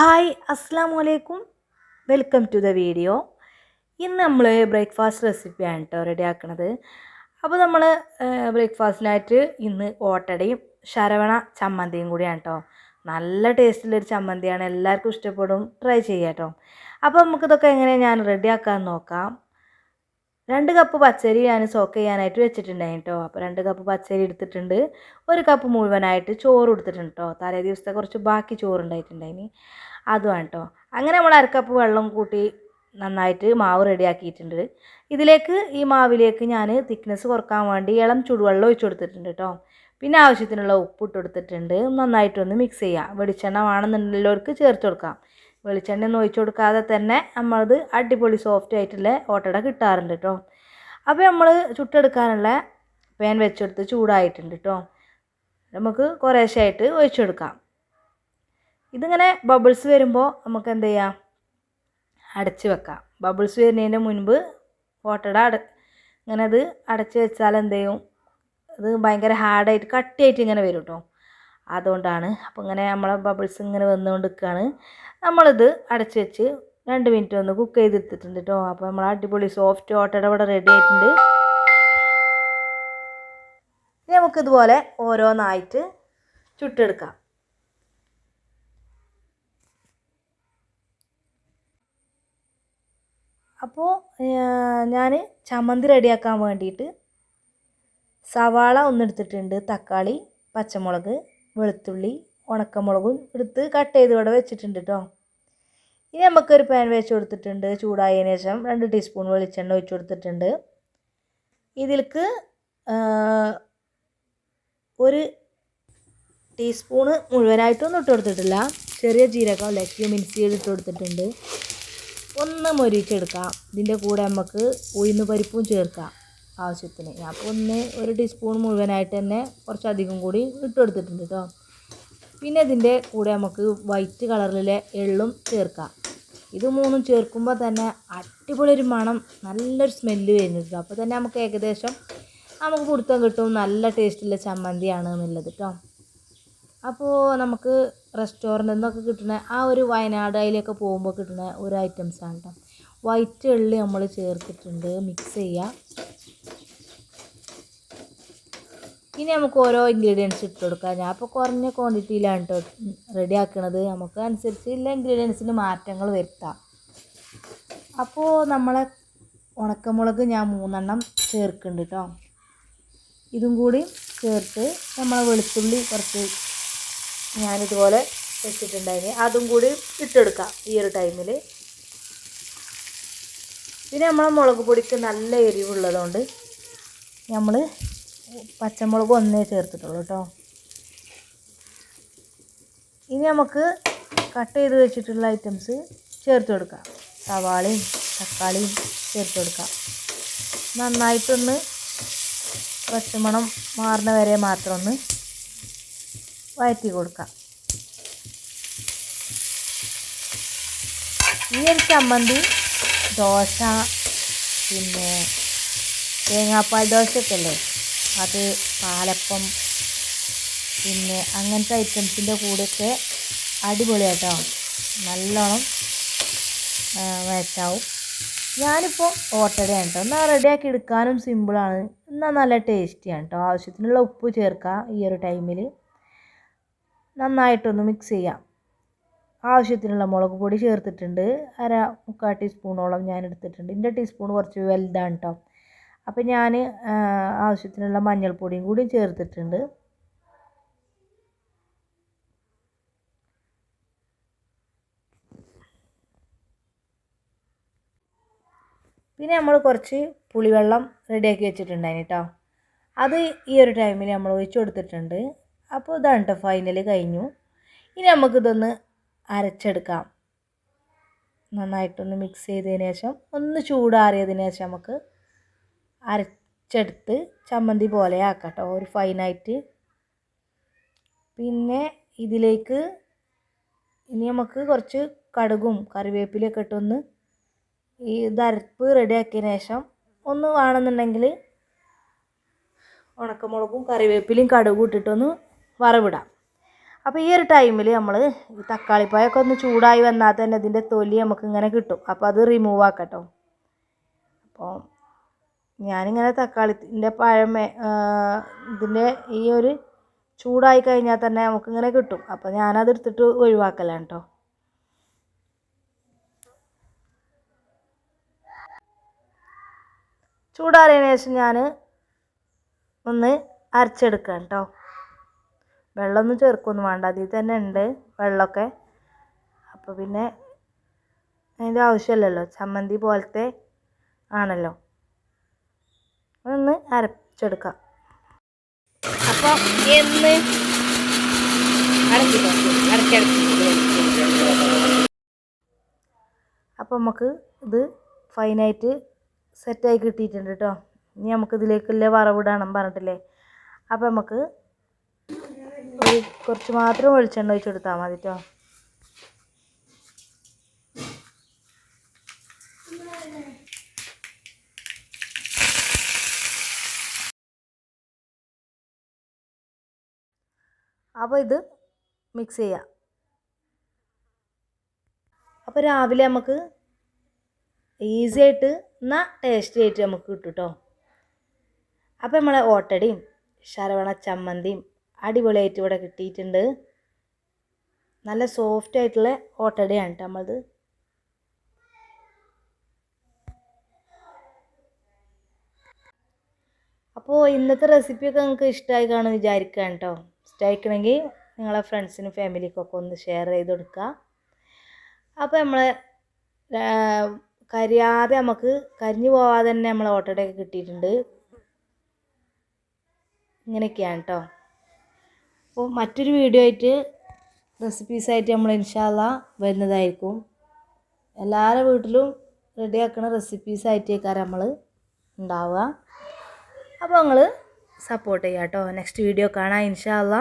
Hi അസ്സാം വലൈക്കും welcome to the video. ഇന്ന് നമ്മൾ ബ്രേക്ക്ഫാസ്റ്റ് റെസിപ്പിയാണ് കേട്ടോ റെഡി ആക്കണത് അപ്പോൾ നമ്മൾ ബ്രേക്ക്ഫാസ്റ്റിനായിട്ട് ഇന്ന് ഓട്ടടയും ശരവണ ചമ്മന്തിയും കൂടിയാണ് കേട്ടോ നല്ല ടേസ്റ്റുള്ളൊരു ചമ്മന്തിയാണ്. എല്ലാവർക്കും ഇഷ്ടപ്പെടും. ട്രൈ ചെയ്യാം കേട്ടോ അപ്പോൾ നമുക്കിതൊക്കെ എങ്ങനെയാണ് ഞാൻ റെഡി ആക്കാൻ നോക്കാം. രണ്ട് കപ്പ് പച്ചരി ഞാൻ സോക്ക് ചെയ്യാനായിട്ട് വെച്ചിട്ടുണ്ടായിരുന്നു കേട്ടോ അപ്പോൾ രണ്ട് കപ്പ് പച്ചരി എടുത്തിട്ടുണ്ട്. ഒരു കപ്പ് മുഴുവനായിട്ട് ചോറ് എടുത്തിട്ടുണ്ട് കേട്ടോ തലേ ദിവസത്തെ കുറച്ച് ബാക്കി ചോറ് ഉണ്ടായിട്ടുണ്ടായിനി അതുമാണ് കേട്ടോ അങ്ങനെ നമ്മൾ അരക്കപ്പ് വെള്ളം കൂട്ടി നന്നായിട്ട് മാവ് റെഡിയാക്കിയിട്ടുണ്ട്. ഇതിലേക്ക് ഈ മാവിലേക്ക് ഞാൻ തിക്നെസ് കുറയ്ക്കാൻ വേണ്ടി ഇളം ചുടുവെള്ളം ഒഴിച്ചു കൊടുത്തിട്ടുണ്ട് കേട്ടോ പിന്നെ ആവശ്യത്തിനുള്ള ഉപ്പ് ഇട്ട് കൊടുത്തിട്ടുണ്ട്. നന്നായിട്ടൊന്ന് മിക്സ് ചെയ്യുക വെളിച്ചെണ്ണ വേണമെന്നുള്ളവർക്ക് ചേർത്ത് കൊടുക്കാം. വെളിച്ചെണ്ണ ഒന്നും ഒഴിച്ചു കൊടുക്കാതെ തന്നെ നമ്മളത് അടിപൊളി സോഫ്റ്റ് ആയിട്ടുള്ള ഓട്ടട കിട്ടാറുണ്ട് കേട്ടോ അപ്പോൾ നമ്മൾ ചുട്ടെടുക്കാനുള്ള പാൻ വെച്ചെടുത്ത് ചൂടായിട്ടുണ്ട് കേട്ടോ നമുക്ക് കുറേശ്ശായിട്ട് ഒഴിച്ചു കൊടുക്കാം. ഇതിങ്ങനെ ബബിൾസ് വരുമ്പോൾ നമുക്ക് എന്ത് ചെയ്യാം അടച്ച് വെക്കാം. ബബിൾസ് വരുന്നതിന് മുൻപ് ഓട്ടട അട ഇങ്ങനെ അത് അടച്ച് വെച്ചാൽ എന്ത് ചെയ്യും അത് ഭയങ്കര ഹാർഡായിട്ട് കട്ടിയായിട്ട് ഇങ്ങനെ വരും കേട്ടോ അതുകൊണ്ടാണ് അപ്പോൾ ഇങ്ങനെ നമ്മളെ ബബിൾസ് ഇങ്ങനെ വന്നുകൊണ്ട് നിൽക്കുകയാണ് നമ്മളിത് അടച്ച് വെച്ച് രണ്ട് മിനിറ്റ് ഒന്ന് കുക്ക് ചെയ്തെടുത്തിട്ടുണ്ട് കേട്ടോ അപ്പോൾ നമ്മൾ അടിപൊളി സോഫ്റ്റ് ഓട്ടട ഇവിടെ റെഡി ആയിട്ടുണ്ട്. നമുക്കിതുപോലെ ഓരോന്നായിട്ട് ചുട്ടെടുക്കാം. അപ്പോൾ ഞാൻ ചമ്മന്തി റെഡിയാക്കാൻ വേണ്ടിയിട്ട് സവാള ഒന്നെടുത്തിട്ടുണ്ട് തക്കാളി പച്ചമുളക് വെളുത്തുള്ളി ഉണക്കമുളകും എടുത്ത് കട്ട് ചെയ്ത് ഇവിടെ വെച്ചിട്ടുണ്ട് കേട്ടോ ഇനി നമുക്കൊരു പാൻ വെച്ച് കൊടുത്തിട്ടുണ്ട് ചൂടായതിന് ശേഷം രണ്ട് ടീസ്പൂൺ വെളിച്ചെണ്ണ ഒഴിച്ച് കൊടുത്തിട്ടുണ്ട്. ഇതിലേക്ക് ഒരു ടീസ്പൂണ് മുഴുവനായിട്ടൊന്നും ഇട്ട് കൊടുത്തിട്ടില്ല. ചെറിയ ജീരകം ലക്കി മിക്സ് ഇട്ട് കൊടുത്തിട്ടുണ്ട്. ഒന്ന് മൊരിച്ചെടുക്കാം ഇതിന്റെ കൂടെ നമുക്ക് ഉഴുന്ന് പരിപ്പും ചേർക്കാം ആവശ്യത്തിന്. ഞാൻ അപ്പോൾ ഒന്ന് ഒരു ടീസ്പൂൺ മുഴുവനായിട്ട് തന്നെ കുറച്ചധികം കൂടി ഇട്ട് കൊടുത്തിട്ടുണ്ട് കേട്ടോ. പിന്നെ ഇതിന്റെ കൂടെ നമുക്ക് വൈറ്റ് കളറിലെ എള്ളും ചേർക്കാം. ഇത് മൂന്നും ചേർക്കുമ്പോൾ തന്നെ അടിപൊളി ഒരു മണം നല്ലൊരു സ്മെല്ല് വരുന്നുണ്ട് അപ്പോൾ തന്നെ നമുക്ക് ഏകദേശം നമുക്ക് പിടുത്തം കിട്ടും നല്ല ടേസ്റ്റുള്ള ചമ്മന്തിയാണ് എന്നുള്ളത് കേട്ടോ. അപ്പോൾ നമുക്ക് റെസ്റ്റോറന്റിൽ നിന്നൊക്കെ കിട്ടുന്ന ആ ഒരു വയനാട് അതിലൊക്കെ പോകുമ്പോൾ കിട്ടുന്ന ഒരു ഐറ്റംസ് ആണ് കേട്ടോ വൈറ്റ് എള്ളി നമ്മൾ ചേർത്തിട്ടുണ്ട്. മിക്സ് ചെയ്യുക ഇനി നമുക്ക് ഓരോ ഇൻഗ്രീഡിയൻസ് ഇട്ട് കൊടുക്കാം. ഞാൻ ഇപ്പോൾ കുറഞ്ഞ ക്വാണ്ടിറ്റിയിലാണ് കേട്ടോ റെഡി ആക്കണത്. നമുക്ക് അനുസരിച്ച് എല്ലാ ഇൻഗ്രീഡിയൻസിന് മാറ്റങ്ങൾ വരുത്താം. അപ്പോൾ നമ്മളെ ഉണക്കമുളക് ഞാൻ മൂന്നെണ്ണം ചേർക്കുന്നുണ്ട് കേട്ടോ ഇതും കൂടി ചേർത്ത് നമ്മളെ വെളുത്തുള്ളി കുറച്ച് ഞാനിതുപോലെ വെച്ചിട്ടുണ്ടായിന്. അതും കൂടി ഇട്ടെടുക്കാം ഈ ഒരു ടൈമിൽ പിന്നെ നമ്മളെ മുളക് പൊടിക്ക് നല്ല എരിവുള്ളതുകൊണ്ട് നമ്മൾ പച്ചമുളക് ഒന്നേ ചേർത്തിട്ടുള്ളൂ കേട്ടോ ഇനി നമുക്ക് കട്ട് ചെയ്ത് വെച്ചിട്ടുള്ള ഐറ്റംസ് ചേർത്ത് കൊടുക്കാം. സവാളയും തക്കാളിയും ചേർത്ത് കൊടുക്കാം. നന്നായിട്ടൊന്ന് പച്ചമണം മാറുന്ന വരെ മാത്രം ഒന്ന് വഴറ്റി കൊടുക്കാം. ഈ ഒരു ചമ്മന്തി ദോശ പിന്നെ തേങ്ങാപ്പാൽ ദോശയൊക്കെ അല്ലേ അത് പാലപ്പം പിന്നെ അങ്ങനത്തെ ഐറ്റംസിന്റെ കൂടെയൊക്കെ അടിപൊളിയാട്ടോ. നല്ലോണം മാച്ചാവും ഞാനിപ്പോൾ ഓട്ടടയാണ് കേട്ടോ. എന്നാൽ റെഡിയാക്കി എടുക്കാനും സിമ്പിളാണ് എന്നാൽ നല്ല ടേസ്റ്റിയാണ് കേട്ടോ. ആവശ്യത്തിനുള്ള ഉപ്പ് ചേർക്കുക ഈ ഒരു ടൈമിൽ നന്നായിട്ടൊന്ന് മിക്സ് ചെയ്യാം. ആവശ്യത്തിനുള്ള മുളക് പൊടി ചേർത്തിട്ടുണ്ട്. അര മുക്കാൽ ടീസ്പൂണോളം ഞാൻ എടുത്തിട്ടുണ്ട്. എന്റെ ടീസ്പൂൺ കുറച്ച് വലുതാണ് കേട്ടോ അപ്പോൾ ഞാൻ ആവശ്യത്തിനുള്ള മഞ്ഞൾപ്പൊടിയും കൂടി ചേർത്തിട്ടുണ്ട്. പിന്നെ നമ്മൾ കുറച്ച് പുളിവെള്ളം റെഡിയാക്കി വെച്ചിട്ടുണ്ടായിന് കേട്ടോ അത് ഈ ഒരു ടൈമിൽ നമ്മൾ ഒഴിച്ചു കൊടുത്തിട്ടുണ്ട്. അപ്പോൾ ഇതാണ് കേട്ടോ ഫൈനൽ കഴിഞ്ഞു. ഇനി നമുക്കിതൊന്ന് അരച്ചെടുക്കാം. നന്നായിട്ടൊന്ന് മിക്സ് ചെയ്തതിന് ശേഷം ഒന്ന് ചൂടാറിയതിന് ശേഷം നമുക്ക് അരച്ചെടുത്ത് ചമ്മന്തി പോലെ ആക്കാം കേട്ടോ ഒരു ഫൈനായിട്ട് പിന്നെ ഇതിലേക്ക് ഇനി നമുക്ക് കുറച്ച് കടുകും കറിവേപ്പിലൊക്കെ ഇട്ടൊന്ന് ഈ ഇതരപ്പ് റെഡിയാക്കിയതിന് ശേഷം ഒന്ന് വേണമെന്നുണ്ടെങ്കിൽ ഉണക്കമുളകും കറിവേപ്പിലയും കടുകും ഇട്ടിട്ടൊന്ന് വറവിടാം. അപ്പോൾ ഈ ഒരു ടൈമിൽ നമ്മൾ ഈ തക്കാളിപ്പായൊക്കെ ഒന്ന് ചൂടായി വന്നാൽ തന്നെ ഇതിന്റെ തൊലി നമുക്ക് ഇങ്ങനെ കിട്ടും. അപ്പോൾ അത് റിമൂവ് ആക്കട്ടോ. അപ്പോൾ ഞാനിങ്ങനെ തക്കാളിന്റെ പഴം മേ- ആ, ഇതിന്റെ ഈ ഒരു ചൂടായി കഴിഞ്ഞാൽ തന്നെ നമുക്കിങ്ങനെ കിട്ടും. അപ്പോൾ ഞാനത് എടുത്തിട്ട് ഒഴിവാക്കലാണ് കേട്ടോ ചൂടാറിയതിന് ശേഷം ഞാൻ ഒന്ന് അരച്ചെടുക്കാം കേട്ടോ വെള്ളമൊന്നും ചേർക്കുകയൊന്നും വേണ്ട. അതിൽ തന്നെ ഉണ്ട് വെള്ളമൊക്കെ. അപ്പോൾ പിന്നെ അതിന്റെ ആവശ്യമില്ലല്ലോ. ചമ്മന്തി പോലത്തെ ആണല്ലോ. ഒന്ന് അരച്ചെടുക്കാം. അപ്പോൾ എന്ന് അപ്പോൾ നമുക്ക് ഇത് ഫൈനായിട്ട് സെറ്റായി കിട്ടിയിട്ടുണ്ട് കേട്ടോ. ഇനി നമുക്ക് ഇതിലേക്കുള്ള വറവിടണം പറഞ്ഞിട്ടില്ലേ? അപ്പോൾ നമുക്ക് ഒരു കുറച്ച് മാത്രം വെളിച്ചെണ്ണ ഒഴിച്ച് കൊടുത്താൽ മതി കേട്ടോ അപ്പോൾ ഇത് മിക്സ് ചെയ്യാം. അപ്പോൾ രാവിലെ നമുക്ക് ഈസി ആയിട്ട് എന്നാൽ ടേസ്റ്റി ആയിട്ട് നമുക്ക് കിട്ടും കേട്ടോ അപ്പോൾ നമ്മളെ ഓട്ടടിയും ശരവണ ചമ്മന്തിയും അടിപൊളിയായിട്ട് ഇവിടെ കിട്ടിയിട്ടുണ്ട്. നല്ല സോഫ്റ്റ് ആയിട്ടുള്ള ഓട്ടടയാണ് കേട്ടോ നമ്മളത്. അപ്പോൾ ഇന്നത്തെ റെസിപ്പിയൊക്കെ നിങ്ങൾക്ക് ഇഷ്ടമായി കാണുമെന്ന് വിചാരിക്കുകയാണ് കേട്ടോ ഇഷ്ടമായിക്കണമെങ്കിൽ നിങ്ങളെ ഫ്രണ്ട്സിനും ഫാമിലിക്കൊക്കെ ഒന്ന് ഷെയർ ചെയ്ത് കൊടുക്കുക. അപ്പോൾ നമ്മൾ കരിയാതെ നമുക്ക് കരിഞ്ഞു പോവാതെ തന്നെ നമ്മൾ ഓട്ടോടൊക്കെ കിട്ടിയിട്ടുണ്ട്. ഇങ്ങനെയൊക്കെയാണ് കേട്ടോ അപ്പോൾ മറ്റൊരു വീഡിയോ ആയിട്ട് റെസിപ്പീസായിട്ട് നമ്മൾ ഇൻഷാല്ല വരുന്നതായിരിക്കും. എല്ലാവരുടെ വീട്ടിലും റെഡിയാക്കുന്ന റെസിപ്പീസായിട്ടേക്കാരം നമ്മൾ ഉണ്ടാവുക. അപ്പോൾ നിങ്ങൾ സപ്പോർട്ട് ചെയ്യാം കേട്ടോ നെക്സ്റ്റ് വീഡിയോ കാണാം ഇൻഷാല്ല